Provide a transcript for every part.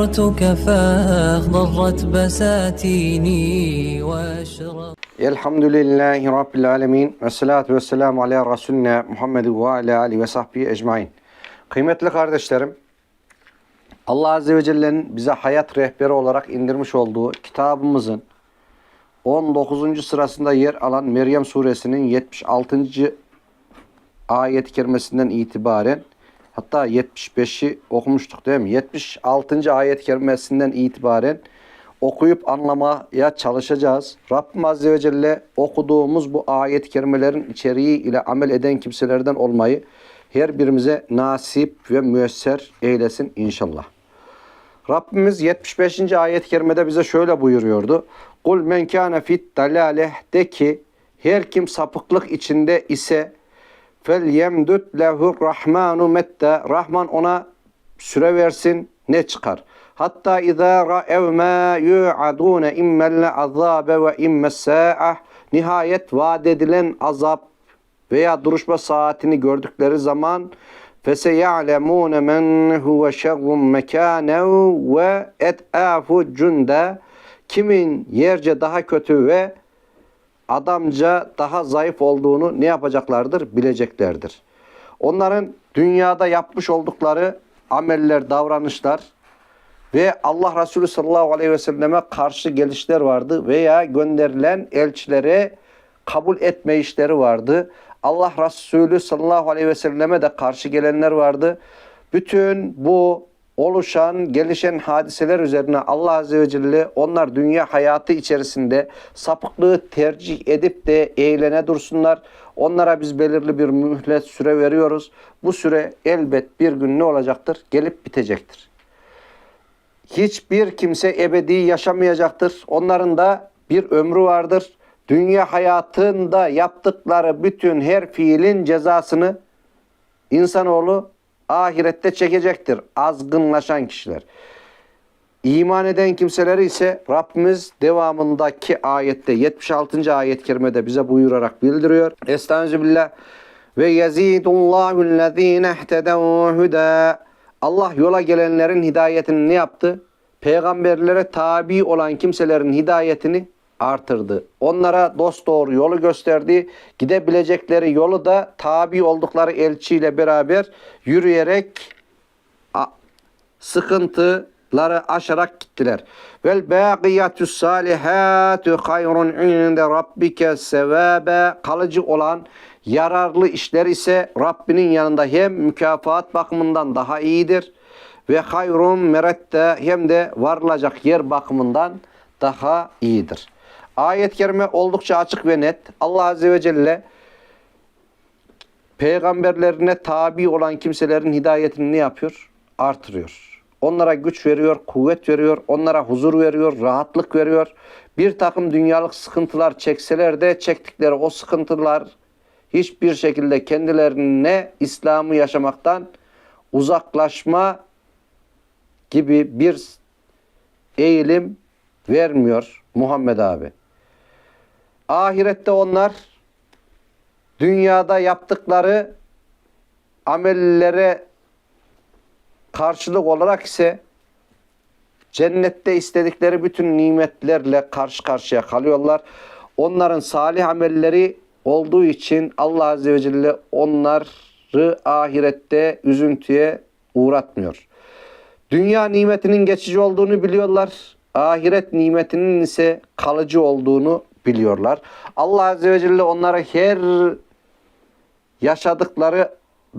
صرتك فاخضرت بساتيني واشرق Elhamdülillahi Rabbil Alemin ve salatu ve selamu ala Resulina Muhammed ve ala alihi ve sahbihi ecmain. Kıymetli kardeşlerim, Allah Azze ve Celle'nin bize hayat rehberi olarak indirmiş olduğu kitabımızın 19. sırasında yer alan Meryem suresinin 76. ayet-i kerimesinden itibaren hatta 75'i okumuştuk değil mi? 76. ayet-i kerimesinden itibaren okuyup anlamaya çalışacağız. Rabbim Azze ve Celle okuduğumuz bu ayet-i kerimelerin içeriği ile amel eden kimselerden olmayı her birimize nasip ve müyesser eylesin inşallah. Rabbimiz 75. ayet-i kerimede bize şöyle buyuruyordu. Kul men kana fit dalaleh de ki her kim sapıklık içinde ise fel yemdut lehu rahmanu metta Rahman ona süre versin ne çıkar? Hatta izâ ra'ev mâ yu'adûne immelle azâbe ve immes sâ'ah Nihayet vaat edilen azap veya duruşma saatini gördükleri zaman فَسَيَعْلَمُونَ مَنْ هُوَ شَرٌ مَكَانًا وَاَتْآفُ جُنْدَ Kimin yerce daha kötü ve adamca daha zayıf olduğunu ne yapacaklardır? Bileceklerdir. Onların dünyada yapmış oldukları ameller, davranışlar ve Allah Resulü sallallahu aleyhi ve selleme karşı gelişler vardı veya gönderilen elçilere kabul etme işleri vardı. Allah Resulü sallallahu aleyhi ve selleme de karşı gelenler vardı. Bütün bu oluşan, gelişen hadiseler üzerine Allah Azze ve Celle onlar dünya hayatı içerisinde sapıklığı tercih edip de eğlene dursunlar. Onlara biz belirli bir mühlet süre veriyoruz. Bu süre elbet bir gün ne olacaktır? Gelip bitecektir. Hiçbir kimse ebedi yaşamayacaktır. Onların da bir ömrü vardır. Dünya hayatında yaptıkları bütün her fiilin cezasını insanoğlu ahirette çekecektir. Azgınlaşan kişiler. İman eden kimseleri ise Rabbimiz devamındaki ayette 76. ayet-i kerimede bize buyurarak bildiriyor. Estağfirullah ve yezidullahu allazine ihtedev huda Allah yola gelenlerin hidayetini ne yaptı? Peygamberlere tabi olan kimselerin hidayetini artırdı. Onlara dost doğru yolu gösterdi. Gidebilecekleri yolu da tabi oldukları elçiyle beraber yürüyerek sıkıntıları aşarak gittiler. Vel baqiyatus salihatu hayrun inde rabbike sevabe kalıcı olan yararlı işler ise Rabbinin yanında hem mükafat bakımından daha iyidir ve hayrun merette hem de varılacak yer bakımından daha iyidir. Ayet-i kerime oldukça açık ve net. Allah Azze ve Celle peygamberlerine tabi olan kimselerin hidayetini ne yapıyor? Artırıyor. Onlara güç veriyor, kuvvet veriyor, onlara huzur veriyor, rahatlık veriyor. Bir takım dünyalık sıkıntılar çekseler de çektikleri o sıkıntılar hiçbir şekilde kendilerine İslam'ı yaşamaktan uzaklaşma gibi bir eğilim vermiyor Muhammed abi. Ahirette onlar dünyada yaptıkları amellere karşılık olarak ise cennette istedikleri bütün nimetlerle karşı karşıya kalıyorlar. Onların salih amelleri olduğu için Allah Azze ve Celle onları ahirette üzüntüye uğratmıyor. Dünya nimetinin geçici olduğunu biliyorlar. Ahiret nimetinin ise kalıcı olduğunu biliyorlar. Allah Azze ve Celle onları her yaşadıkları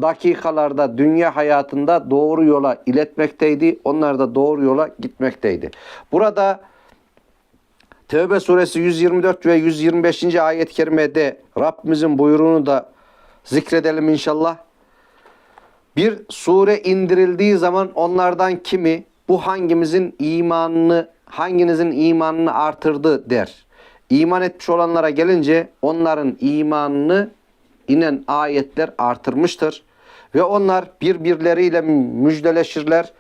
dakikalarda dünya hayatında doğru yola iletmekteydi. Onlar da doğru yola gitmekteydi. Burada Tevbe suresi 124 ve 125. ayet-i kerimede Rabbimizin buyruğunu da zikredelim inşallah. Bir sure indirildiği zaman onlardan kimi bu hangimizin imanını, hanginizin imanını artırdı der. İman etmiş olanlara gelince onların imanını inen ayetler artırmıştır. Ve onlar birbirleriyle müjdeleşirler.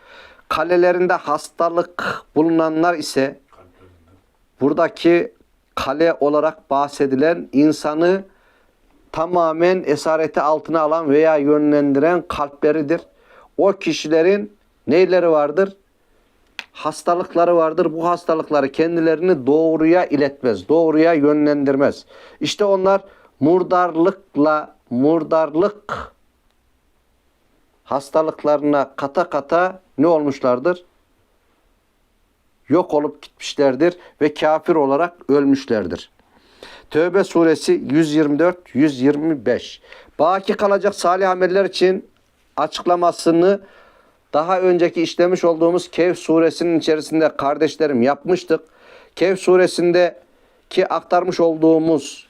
Kalelerinde hastalık bulunanlar ise buradaki kale olarak bahsedilen insanı tamamen esareti altına alan veya yönlendiren kalpleridir. O kişilerin neyleri vardır? Hastalıkları vardır. Bu hastalıkları kendilerini doğruya iletmez, doğruya yönlendirmez. İşte onlar murdarlıkla, murdarlık hastalıklarına kata kata ne olmuşlardır? Yok olup gitmişlerdir ve kafir olarak ölmüşlerdir. Tövbe suresi 124-125. Baki kalacak salih ameller için açıklamasını daha önceki işlemiş olduğumuz Kehf suresinin içerisinde kardeşlerim yapmıştık. Kehf suresinde ki aktarmış olduğumuz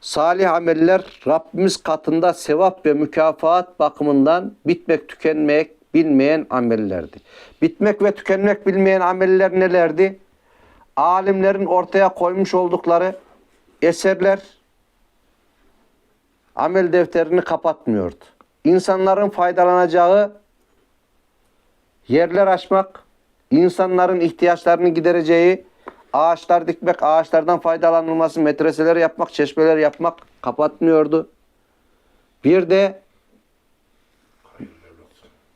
salih ameller Rabbimiz katında sevap ve mükafat bakımından bitmek tükenmek bilmeyen amellerdi. Bitmek ve tükenmek bilmeyen ameller nelerdi? Alimlerin ortaya koymuş oldukları eserler amel defterini kapatmıyordu. İnsanların faydalanacağı yerler açmak, insanların ihtiyaçlarını gidereceği ağaçlar dikmek, ağaçlardan faydalanılması, metreseler yapmak, çeşmeler yapmak kapatmıyordu. Bir de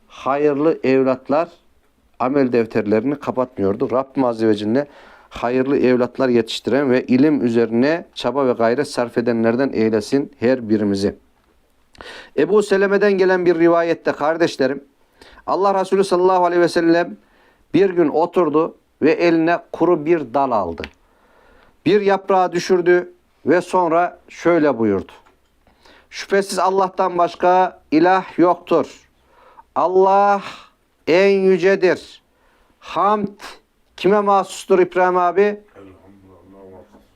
hayırlı evlatlar amel defterlerini kapatmıyordu. Rabbim Azze ve Celle hayırlı evlatlar yetiştiren ve ilim üzerine çaba ve gayret sarf edenlerden eylesin her birimizi. Ebu Seleme'den gelen bir rivayette kardeşlerim Allah Resulü sallallahu aleyhi ve sellem bir gün oturdu ve eline kuru bir dal aldı. Bir yaprağı düşürdü ve sonra şöyle buyurdu. Şüphesiz Allah'tan başka ilah yoktur. Allah en yücedir. Hamd kime mahsustur İbrahim abi?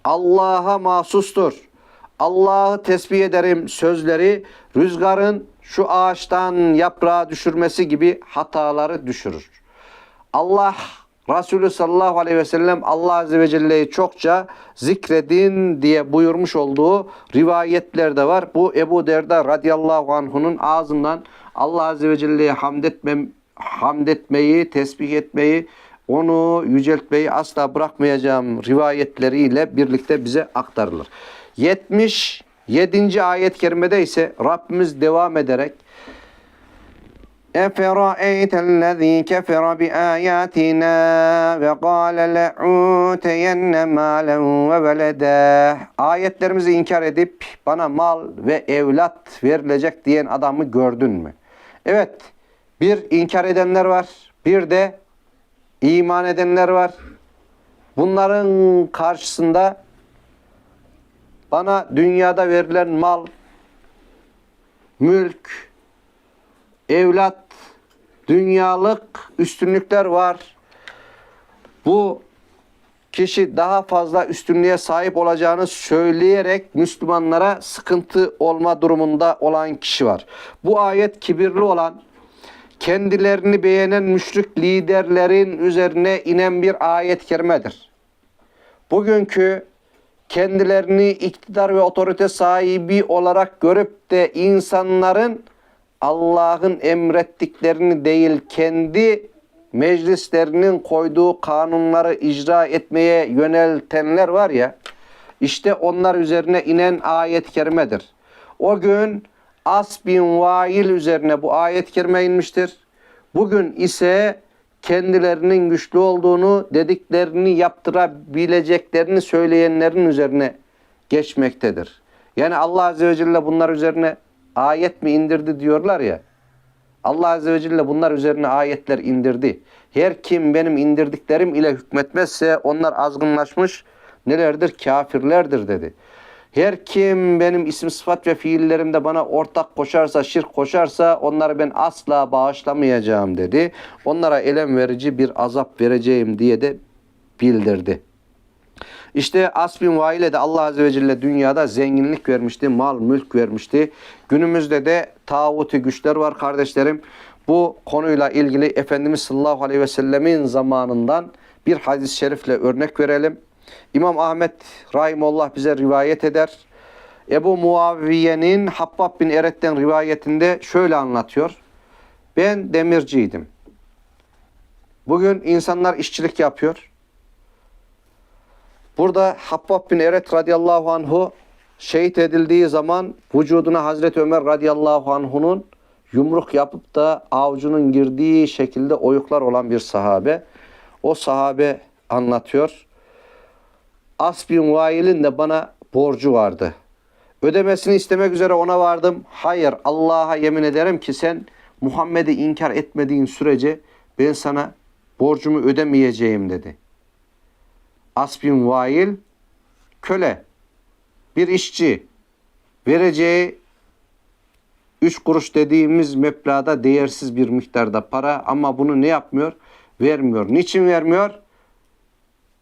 Allah'a mahsustur. Allah'ı tesbih ederim sözleri rüzgarın şu ağaçtan yaprağı düşürmesi gibi hataları düşürür. Allah Resulü sallallahu aleyhi ve sellem Allah azze ve celle'yi çokça zikredin diye buyurmuş olduğu rivayetler de var. Bu Ebu Derda radıyallahu anh'unun ağzından Allah azze ve celle'ye hamd, etmem, hamd etmeyi, tesbih etmeyi, onu yüceltmeyi asla bırakmayacağım rivayetleriyle birlikte bize aktarılır. 77. ayet-i kerimede ise Rabbimiz devam ederek أفرأيت الذي كفر بآياتنا وقال لأوتين مالا وولدا Ayetlerimizi inkar edip bana mal ve evlat verilecek diyen adamı gördün mü? Evet, bir inkar edenler var, bir de iman edenler var. Bunların karşısında bana dünyada verilen mal, mülk, evlat, dünyalık üstünlükler var. Bu kişi daha fazla üstünlüğe sahip olacağını söyleyerek Müslümanlara sıkıntı olma durumunda olan kişi var. Bu ayet kibirli olan, kendilerini beğenen müşrik liderlerin üzerine inen bir ayet-i kerimedir. Bugünkü kendilerini iktidar ve otorite sahibi olarak görüp de insanların Allah'ın emrettiklerini değil kendi meclislerinin koyduğu kanunları icra etmeye yöneltenler var ya işte onlar üzerine inen ayet-i kerimedir. O gün As bin Vail üzerine bu ayet-i kerime inmiştir. Bugün ise kendilerinin güçlü olduğunu, dediklerini yaptırabileceklerini söyleyenlerin üzerine geçmektedir. Yani Allah Azze ve Celle bunlar üzerine ayet mi indirdi diyorlar ya. Allah Azze ve Celle bunlar üzerine ayetler indirdi. Her kim benim indirdiklerim ile hükmetmezse onlar azgınlaşmış nelerdir? Kafirlerdir dedi. Her kim benim isim sıfat ve fiillerimde bana ortak koşarsa, şirk koşarsa onları ben asla bağışlamayacağım dedi. Onlara elem verici bir azap vereceğim diye de bildirdi. İşte Asbin Vail'e de Allah Azze ve Celle dünyada zenginlik vermişti, mal, mülk vermişti. Günümüzde de tağuti güçler var kardeşlerim. Bu konuyla ilgili Efendimiz sallallahu aleyhi ve sellemin zamanından bir hadis-i şerifle örnek verelim. İmam Ahmet Rahimullah bize rivayet eder. Ebu Muaviye'nin Habbab bin Eret'ten rivayetinde şöyle anlatıyor. Ben demirciydim. Bugün insanlar işçilik yapıyor. Burada Habbab bin Eret radıyallahu anhu şehit edildiği zaman vücuduna Hazreti Ömer radıyallahu anhu'nun yumruk yapıp da avucunun girdiği şekilde oyuklar olan bir sahabe. O sahabe anlatıyor. As Vail'in de bana borcu vardı. Ödemesini istemek üzere ona vardım. Hayır Allah'a yemin ederim ki sen Muhammed'i inkar etmediğin sürece ben sana borcumu ödemeyeceğim dedi. As Vail köle, bir işçi, vereceği üç kuruş dediğimiz meblağda değersiz bir miktarda para ama bunu ne yapmıyor? Vermiyor. Niçin vermiyor?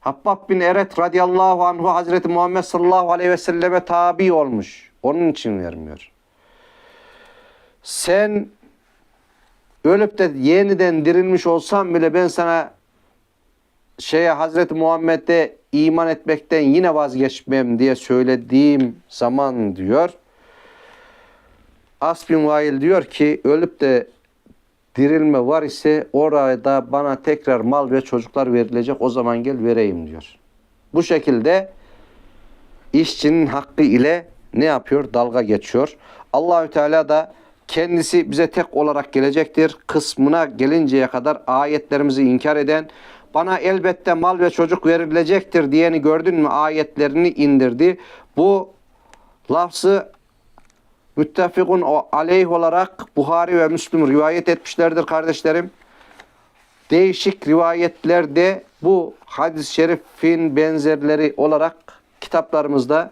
Habbab bin Eret radıyallahu anhu Hazreti Muhammed sallallahu aleyhi ve selleme tabi olmuş. Onun için vermiyor. Sen ölüp de yeniden dirilmiş olsan bile ben sana şeye Hazreti Muhammed'e iman etmekten yine vazgeçmem diye söylediğim zaman diyor. As bin Vail diyor ki ölüp de dirilme var ise orada bana tekrar mal ve çocuklar verilecek o zaman gel vereyim diyor. Bu şekilde işçinin hakkı ile ne yapıyor? Dalga geçiyor. Allahü Teala da kendisi bize tek olarak gelecektir. Kısmına gelinceye kadar ayetlerimizi inkar eden, bana elbette mal ve çocuk verilecektir diyeni gördün mü ayetlerini indirdi. Bu lafzı müttefikun aleyh olarak Buhari ve Müslüm rivayet etmişlerdir kardeşlerim. Değişik rivayetlerde bu hadis-i şerifin benzerleri olarak kitaplarımızda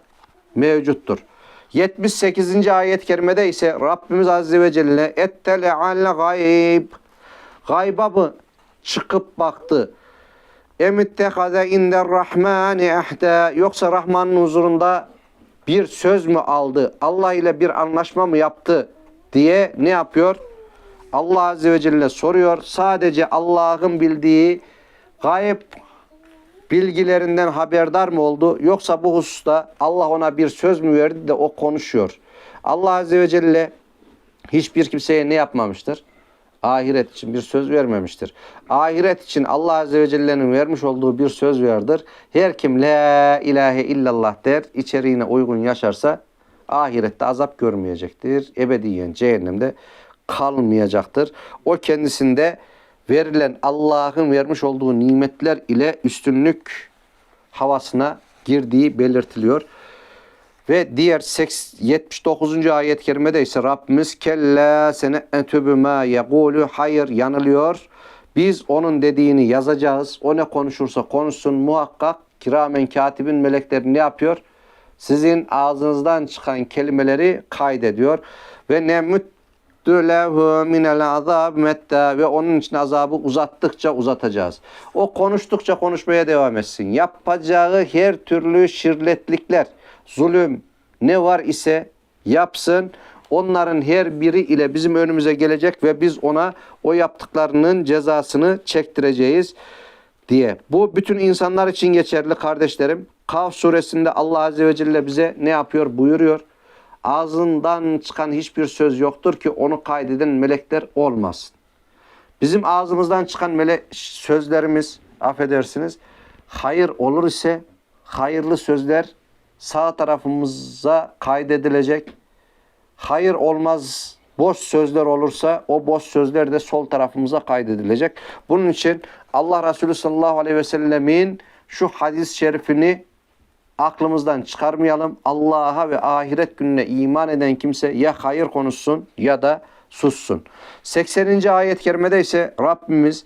mevcuttur. 78. ayet-i kerimede ise Rabbimiz Azze ve Celle ettele'al gayb gayba mı çıkıp baktı. Emittehaze inder rahmani ehde yoksa Rahman'ın huzurunda bir söz mü aldı? Allah ile bir anlaşma mı yaptı diye ne yapıyor? Allah Azze ve Celle soruyor. Sadece Allah'ın bildiği gayb bilgilerinden haberdar mı oldu? Yoksa bu hususta Allah ona bir söz mü verdi de o konuşuyor? Allah Azze ve Celle hiçbir kimseye ne yapmamıştır? Ahiret için bir söz vermemiştir. Ahiret için Allah Azze ve Celle'nin vermiş olduğu bir söz vardır. Her kim la ilahe illallah der, içeriğine uygun yaşarsa ahirette azap görmeyecektir. Ebediyen cehennemde kalmayacaktır. O kendisinde verilen Allah'ın vermiş olduğu nimetler ile üstünlük havasına girdiği belirtiliyor. Ve diğer 80 79. ayet-i kerimede ise Rabbimiz kella sene etübü ma yekulu hayır yanılıyor. Biz onun dediğini yazacağız. O ne konuşursa konuşsun muhakkak kiramen katibin melekleri ne yapıyor? Sizin ağzınızdan çıkan kelimeleri kaydediyor. Ve ne müddü lehu minel azab metta ve onun için azabı uzattıkça uzatacağız. O konuştukça konuşmaya devam etsin. Yapacağı her türlü şirletlikler, zulüm ne var ise yapsın. Onların her biri ile bizim önümüze gelecek ve biz ona o yaptıklarının cezasını çektireceğiz diye. Bu bütün insanlar için geçerli kardeşlerim. Kaf suresinde Allah Azze ve Celle bize ne yapıyor buyuruyor. Ağzından çıkan hiçbir söz yoktur ki onu kaydeden melekler olmasın. Bizim ağzımızdan çıkan melek sözlerimiz affedersiniz hayır olur ise hayırlı sözler sağ tarafımıza kaydedilecek. Hayır olmaz boş sözler olursa o boş sözler de sol tarafımıza kaydedilecek. Bunun için Allah Resulü sallallahu aleyhi ve sellemin şu hadis-i şerifini aklımızdan çıkarmayalım. Allah'a ve ahiret gününe iman eden kimse ya hayır konuşsun ya da sussun. 80. ayet-i kerimede ise Rabbimiz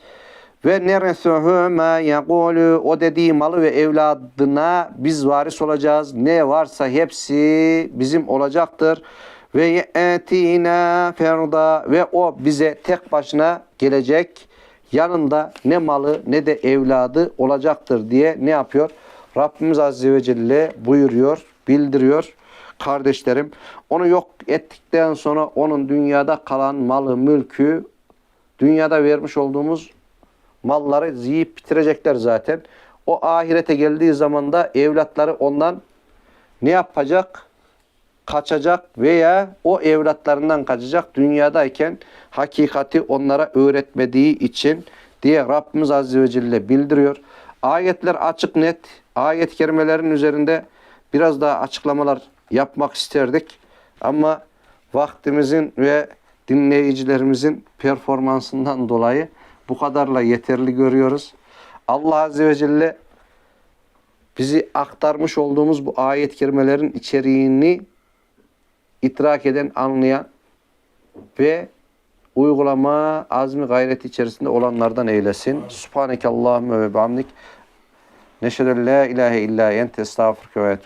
ve neresuhu ma yaqulu o dediği malı ve evladına biz varis olacağız. Ne varsa hepsi bizim olacaktır. Ve ye'tina ferda ve o bize tek başına gelecek. Yanında ne malı ne de evladı olacaktır diye ne yapıyor? Rabbimiz Azze ve Celle buyuruyor, bildiriyor kardeşlerim. Onu yok ettikten sonra onun dünyada kalan malı, mülkü, dünyada vermiş olduğumuz malları yiyip bitirecekler zaten. O ahirete geldiği zaman da evlatları ondan ne yapacak? Kaçacak veya o evlatlarından kaçacak dünyadayken hakikati onlara öğretmediği için diye Rabbimiz Azze ve Celle bildiriyor. Ayetler açık net. Ayet kerimelerin üzerinde biraz daha açıklamalar yapmak isterdik. Ama vaktimizin ve dinleyicilerimizin performansından dolayı bu kadarla yeterli görüyoruz. Allah Azze ve Celle bizi aktarmış olduğumuz bu ayet kerimelerin içeriğini idrak eden, anlayan ve uygulama azmi gayret içerisinde olanlardan eylesin. Subhaneke Allahümme ve bihamdik. Neşhedü la ilahe illa ente estağfurke ve